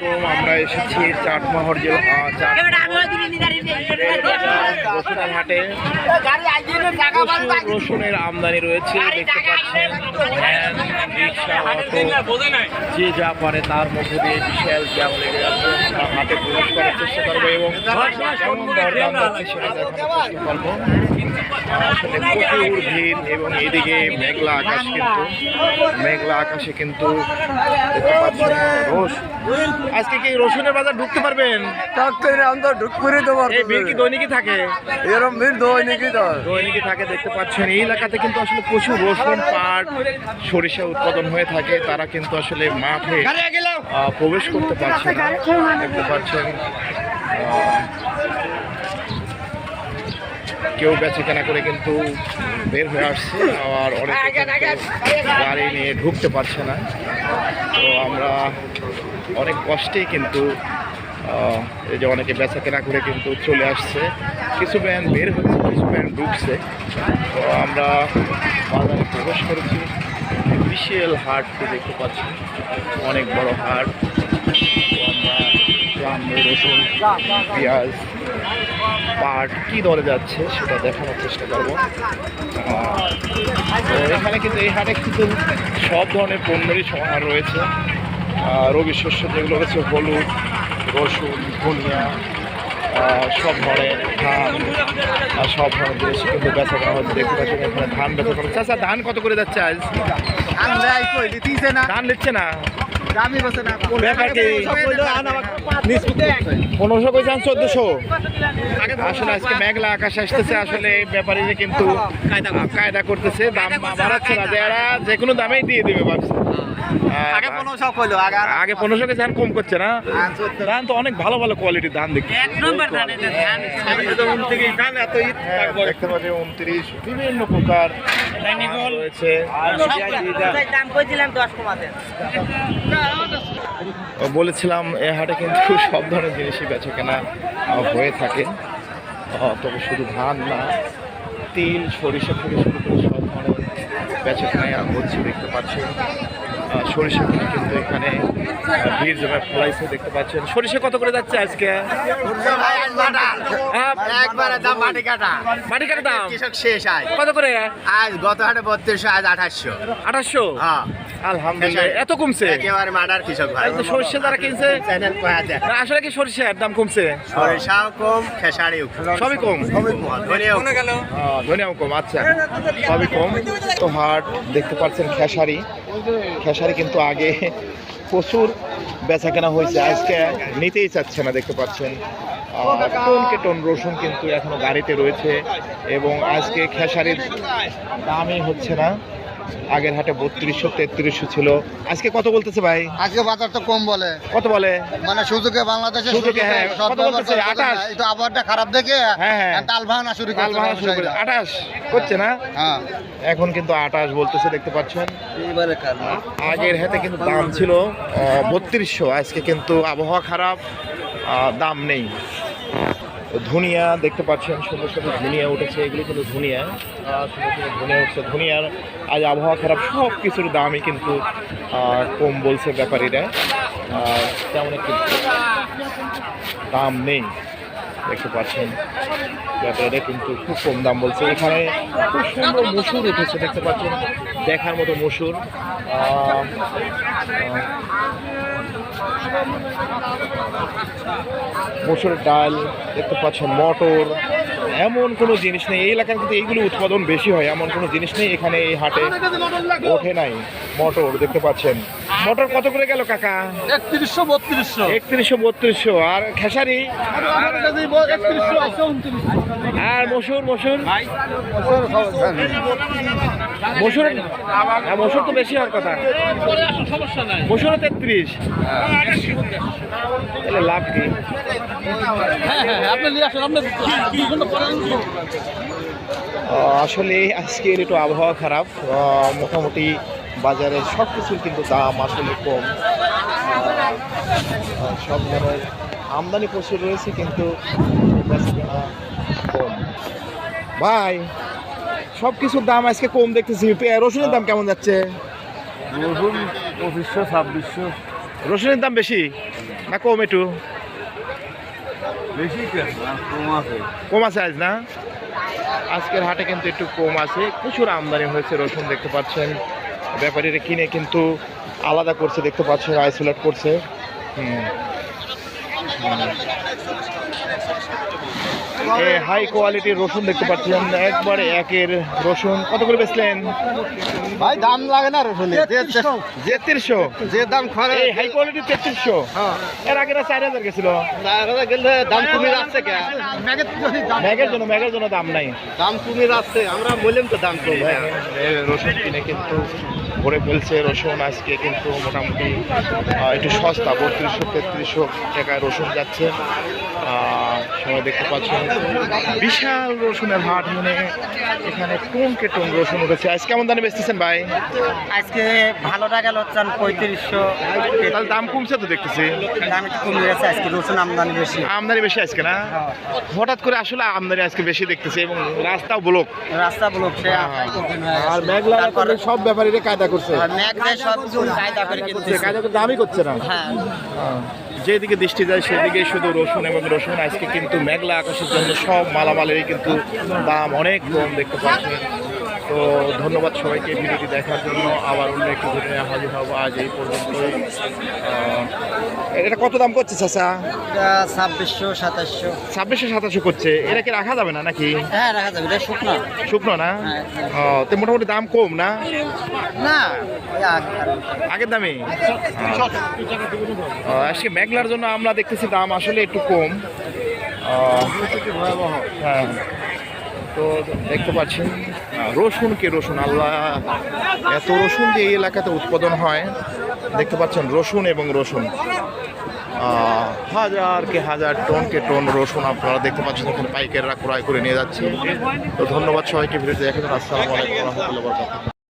আলাইকুম আমরা এসেছি চাটমোহর জেলা রসুনের হাটে রসুনের আমদানি রয়েছে দেখতে পাচ্ছেন ভ্যান রিক্সা অটো যে যা পারে তার মধ্যে দিয়ে বিশাল জ্যাম লেগে যাচ্ছে হাটে প্রবেশ করার চেষ্টা করব এবং কেমন দরদাম সেটা দেখানোর চেষ্টা করব। প্রচুর ভিড় এবং এদিকে মেঘলা আকাশ কিন্তু মেঘলা আকাশে কিন্তু আজকে কি রসুনের বাজার ঢুকতে পারবেন? ডাক্তার আমরা ঢুকপুরে তোমার এই ভিড় কি। দৈনিকই থাকে? ভিড় দই তো। দৈনিকই থাকে দেখতে পাচ্ছেন। এই এলাকাতে কিন্তু আসলে প্রচুর রসুন পাট সরিষা উৎপাদন হয়ে থাকে। তারা কিন্তু আসলে মাঠে প্রবেশ করতে পারছে না। দেখতে পাচ্ছেন কেউ বেচে কেনা করে কিন্তু বের হয়ে আসছে আর অনেকে গাড়ি নিয়ে ঢুকতে পারছে না। তো আমরা অনেক কষ্টেই কিন্তু এই যে অনেকে বেচা কেনা করে কিন্তু চলে আসছে। কিছু ব্যান বের হচ্ছে, কিছু ব্যান ঢুকছে। তো আমরা বাজারে প্রবেশ করেছি। বিশাল হাটটি দেখতে পাচ্ছি, অনেক বড় হাট। আমরা রসুন, পেঁয়াজ পাট কী দরে যাচ্ছে সেটা দেখানোর চেষ্টা করব। তো এখানে কিন্তু এই হাটে কিন্তু সব ধরনের পণ্যেরই সমাহার রয়েছে। রবি শস্য যেগুলো রয়েছে হলুদ রসুন ধনিয়া সব ধরনের ধান আর সব ধরনের জিনিস কিন্তু বেচা কেনা হচ্ছে। দেখতে পাচ্ছেন এখানে ধান বেচা হচ্ছে। আচ্ছা ধান কত করে যাচ্ছে আজ? ধান নিচ্ছে না? পনেরোশো চোদ্দশো। আসলে আজকে মেঘলা আকাশ আসতেছে আসলে ব্যাপারীরা কিন্তু কায়দা করতেছে। দাম বাড়াচ্ছে না যারা যে কোনো দামেই দিয়ে দেবে ভাবছে। আগে পনেরোশো কইলো আগে পনেরোশো কেজি ধান কম করছে না। ধান তো অনেক ভালো ভালো কোয়ালিটির ধান দেখছি। দেখতে পাচ্ছি উনত্রিশ। বিভিন্ন প্রকার বলেছিলাম এ হাটে কিন্তু সব ধরনের জিনিসই বেচা কেনা হয়ে থাকে। তবে শুধু ধান না তিল সরিষা থেকে শুরু করে সব ধরনের বেচা কেনাই হচ্ছে দেখতে পাচ্ছেন। আহ, সরিষা কিনে কিন্তু এখানে ভিড় জমে ফলাইছে দেখতে পাচ্ছেন। সরিষা কত করে যাচ্ছে আজকে? একবারে মাটি কাটা। দাম? কত করে? আজ গত হাটে বত্রিশশো আজ আঠাশশো। আঠাশশো? হ্যাঁ। আলহামদুলিল্লাহ। এত কমছে? একেবারে মাটার কৃষক ভাই। তো সর্ষে যারা কিনছে? চ্যানেল পাওয়া যায় আসলে কি সরিষার দাম কমছে? সরিষাও কম খেসারিও সবই কম? ধনিয়াও আহ, ধনিয়াও কম আচ্ছা। সবই কম। তো হাট দেখতে পাচ্ছেন খেসারি। খেসারি কিন্তু আগে প্রচুর বেচা কেনা হয়েছে। আজকে নিতেই চাচ্ছে না দেখতে পাচ্ছেন। আহ, টন কে টন রসুন কিন্তু এখনও গাড়িতে রয়েছে। এবং আজকে খেসারির দামই হচ্ছে না। আগের হাটে বত্রিশশো তেত্রিশশো ছিল। আজকে কত বলতেছে ভাই? আজকে বাজার তো কম বলে। কত বলে? মানে সুযোগে বাংলাদেশে সুযোগে, হ্যাঁ, কত বলতেছে? আঠাশ? না। আবহাওয়াটা খারাপ দেখে হ্যাঁ, হ্যাঁ। তাল ভাঙা শুরু করে। আঠাশ? করছে না? হ্যাঁ। এখন কিন্তু আটাশ বলতেছে দেখতে পাচ্ছেন। আগের হাতে কিন্তু দাম ছিল বত্রিশশো। আজকে কিন্তু আবহাওয়া খারাপ আহ, দাম নেই। ধনিয়া, দেখতে পাচ্ছেন, সুন্দর সুন্দর ধনিয়া উঠেছে। এগুলো কিন্তু ধনিয়া। সুন্দর সুন্দর ধনিয়া উঠছে। ধনিয়ার আজ আবহাওয়া খারাপ সব কিছুর দামই কিন্তু কম বলছে ব্যাপারীরা। তেমন একটু দাম নেই। দেখতে পাচ্ছেন, ব্যাপারীরা কিন্তু খুব কম দাম বলছে। এখানে খুব সুন্দর মসুর উঠেছে, দেখতে পাচ্ছেন। দেখার মতো মসুর। মসুরের ডাল দেখতে পাচ্ছেন মটর এমন কোনো জিনিস নেই। এই এলাকার কিন্তু এইগুলো উৎপাদন বেশি হয় এমন কোনো জিনিস নেই এখানে এই হাটে। ওঠে নাই মটর দেখতে পাচ্ছেন। মটর কত করে গেল কাকা? একত্রিশশো বত্রিশশো। একত্রিশশো বত্রিশশো। আর খেসারি? আর মসুর মসুর? মসুর হ্যাঁ, মসুর তো বেশি হওয়ার কথা। মসুর তেত্রিশ। তাহলে লাভ কি? আসলে আজকের একটু আবহাওয়া খারাপ। মোটামুটি বাজারে সব কিছুর কিন্তু দাম আসলে কম। সব ধরনের আমদানি প্রচুর রয়েছে কিন্তু কম। ভাই সব কিছুর দাম আজকে কম দেখতেছি। রসুনের দাম কেমন যাচ্ছে? রসুন পঁচিশশো ছাব্বিশশো। রসুনের দাম বেশি? না কম একটু? বেশি কম আছে। কম আছে আজ না? আজকের হাটে কিন্তু একটু কম আছে। প্রচুর আমদানি হয়েছে রসুন দেখতে পাচ্ছেন। ব্যাপারীরা কিনে কিন্তু আলাদা করছে দেখতে পাচ্ছেন আইসোলেট করছে। হুম। হাই কোয়ালিটির রসুন দেখতে পাচ্ছেন একবারে একের রসুন। কত করে বেচলেন? ভাই দাম লাগে না রসুন তেত্রিশশো। যে দাম খরে এই হাই কোয়ালিটি তেত্রিশশো। এর আগে না চার হাজার গেছিল? গেলে দাম কমে যাচ্ছে ম্যাগের জন্য ম্যাগের জন্য দাম নাই। দাম কমে যাচ্ছে। আমরা বললাম তো দাম কম ভাই রসুন কিনে কিন্তু ভরে ফেলছে। রসুন আজকে কিন্তু মোটামুটি একটু সস্তা বত্রিশশো তেত্রিশশো টাকায় রসুন যাচ্ছে। আহ, সবাই দেখতে পাচ্ছেন। বিশাল রসুনের হাট মানে এখানে টুমকে টুম রসুন উঠেছে। আজ কেমন দামে বেচতেছেন ভাই? আজকে ভালোটা গেল হচ্ছে পঁয়ত্রিশশো। তাহলে দাম কমছে তো দেখতেছি। দাম একটু কমে গেছে আজকে রসুন আমদানি বেশি। আমদানি বেশি আজকে না? হঠাৎ করে আসলে আমদানি আজকে বেশি দেখতেছি এবং রাস্তাও ব্লক। রাস্তা ব্লক সে আর মেঘলা সব ব্যাপারীরা কায়দা করছে। আর ম্যাগ দেয় সব কায়দা করে কায়দা করে দামই করছে না। হ্যাঁ। যেদিকে দৃষ্টি যায় সেদিকে শুধু রসুন এবং রসুন। আজকে কিন্তু মেঘলা আকাশের জন্য সব মালামালেরই কিন্তু দাম অনেক কম দেখতে পাচ্ছেন। তো ধন্যবাদ সবাইকে ভিডিওটি দেখার জন্য। আবার অন্য একটু ভিডিও হাজির হব আজ এই পর্যন্তই। এটা কত দাম করছে চাচা? ছাব্বিশশো সাতাশশো। ছাব্বিশশো সাতাশশো করছে। এটা কি রাখা যাবে না নাকি? হ্যাঁ রাখা যাবে। এটা শুকনো। শুকনো না? হ্যাঁ। ও, তো মোটামুটি দাম কম না? না আগের দামে। আজকে মেঘলার জন্য আমরা দেখতেছি দাম আসলে একটু কম। হ্যাঁ। তো দেখতে পাচ্ছেন আহ, রসুন কে রসুন আল্লাহ এত রসুন দিয়ে এই এলাকাতে উৎপাদন হয়। দেখতে পাচ্ছেন রসুন এবং রসুন। আহ, হাজার কে হাজার টন কে টন রসুন আপনারা দেখতে পাচ্ছেন এখন পাইকাররা ক্রয় করে নিয়ে যাচ্ছে। তো ধন্যবাদ সবাইকে ভিডিওতে দেখার জন্য। আসসালামু আলাইকুম রহমতুল্লাহ